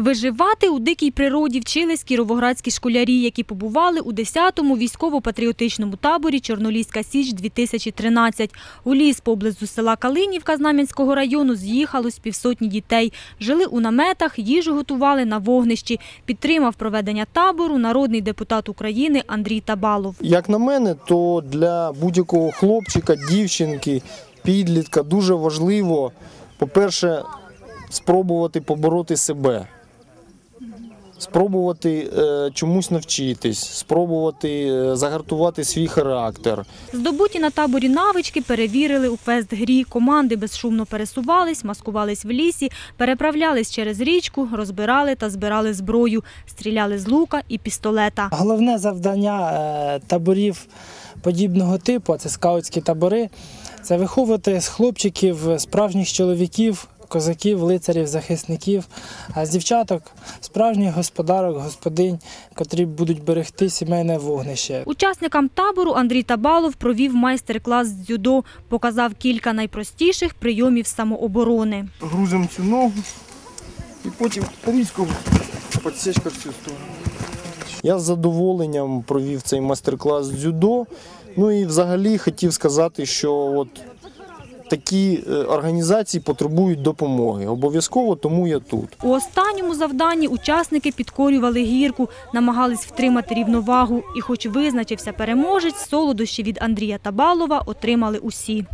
Виживати у дикій природі вчились кіровоградські школярі, які побували у 10-му військово-патріотичному таборі Чорноліська Січ-2013. У ліс поблизу села Калинівка Знам'янського району з'їхалось півсотні дітей. Жили у наметах, їжу готували на вогнищі. Підтримав проведення табору народний депутат України Андрій Табалов. Як на мене, то для будь-якого хлопчика, дівчинки, підлітка дуже важливо, по-перше, спробувати побороти себе. Спробувати е, чомусь навчитись, спробувати е, загартувати свій характер. Здобуті на таборі навички перевірили у квест-грі. Команди безшумно пересувались, маскувались в лісі, переправлялись через річку, розбирали та збирали зброю, стріляли з лука і пістолета. Головне завдання е, таборів подібного типу, це скаутські табори, це виховувати з хлопчиків справжніх чоловіків, козаків, лицарів, захисників, а з дівчаток справжніх господарок, господинь, котрі будуть берегти сімейне вогнище. Учасникам табору Андрій Табалов провів майстер-клас з дзюдо, показав кілька найпростіших прийомів самооборони. Грузимо цю ногу і потім різко підсічка в цю сторону. Я з задоволенням провів цей майстер-клас дзюдо. Ну і взагалі хотів сказати, що от такі е, організації потребують допомоги. Обов'язково тому я тут. У останньому завданні учасники підкорювали гірку, намагались втримати рівновагу. І хоч визначився переможець, солодощі від Андрія Табалова отримали усі.